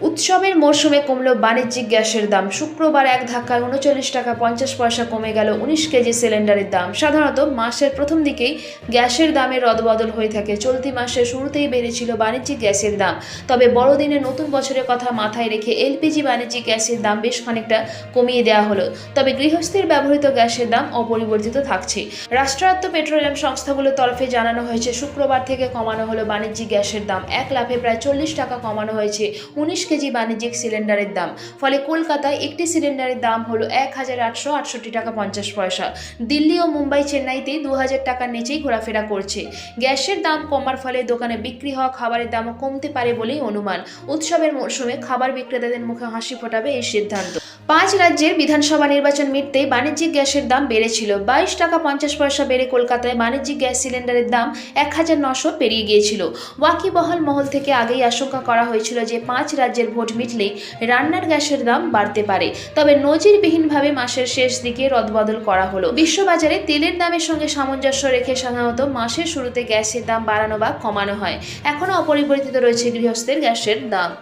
У উৎসবের মরশুমে কমল বাণিজ্যিক গ্যাসের দাম। শুক্রবার এক ধাক্কায় উনচল্লিশ টাকা পঞ্চাশ পয়সা কমে গেল উনিশ কেজি সিলিন্ডারের দাম। সাধারণত মাসের প্রথম দিকেই গ্যাসের দামে রদবদল হয়ে থাকে। চলতি মাসের শুরুতেই বেড়েছিল বাণিজ্যিক গ্যাসের দাম। তবে বড়দিনে নতুন বছরের কথা মাথায় রেখে এলপিজি বাণিজ্যিক গ্যাসের দাম বেশ খানিকটা কমিয়ে দেওয়া হলো। তবে গৃহস্থের ব্যবহৃত গ্যাসের দাম অপরিবর্তিত থাকছে। রাষ্ট্রায়ত্ত পেট্রোলিয়াম সংস্থাগুলোর তরফে জানানো হয়েছে, শুক্রবার থেকে কমানো হলো বাণিজ্যিক গ্যাসের দাম। এক লাফে প্রায় চল্লিশ টাকা কমানো হয়েছে উনিশ কেজি বাণিজ্যিক সিলিন্ডারের দাম। ফলে কলকাতায় একটি সিলিন্ডারের দাম হলো এক হাজার আটশো আটষট্টি টাকা পঞ্চাশ পয়সা। দিল্লি ও মুম্বাই চেন্নাইতে দু হাজার টাকার নিচেই ঘোরাফেরা করছে। গ্যাসের দাম কমার ফলে দোকানে বিক্রি হওয়া খাবারের দামও কমতে পারে বলেই অনুমান। উৎসবের মরশুমে খাবার বিক্রেতাদের মুখে হাসি ফোটাবে এই সিদ্ধান্ত। পাঁচ রাজ্যের বিধানসভা নির্বাচন মিটতেই বাণিজ্যিক গ্যাসের দাম বেড়েছিল। বাইশ টাকা পঞ্চাশ পয়সা বেড়ে কলকাতায় বাণিজ্যিক গ্যাস সিলিন্ডারের দাম এক হাজার নশো পেরিয়ে গিয়েছিল। ওয়াকিবহাল মহল থেকে আগেই আশঙ্কা করা হয়েছিল যে পাঁচ রাজ্যের ভোট মিটলেই রান্নার গ্যাসের দাম বাড়তে পারে। তবে নজিরবিহীনভাবে মাসের শেষ দিকে রদবদল করা হলো। বিশ্ববাজারে তেলের দামের সঙ্গে সামঞ্জস্য রেখে সাধারণত মাসের শুরুতে গ্যাসের দাম বাড়ানো বা কমানো হয়। এখনও অপরিবর্তিত রয়েছে গৃহস্থের গ্যাসের দাম।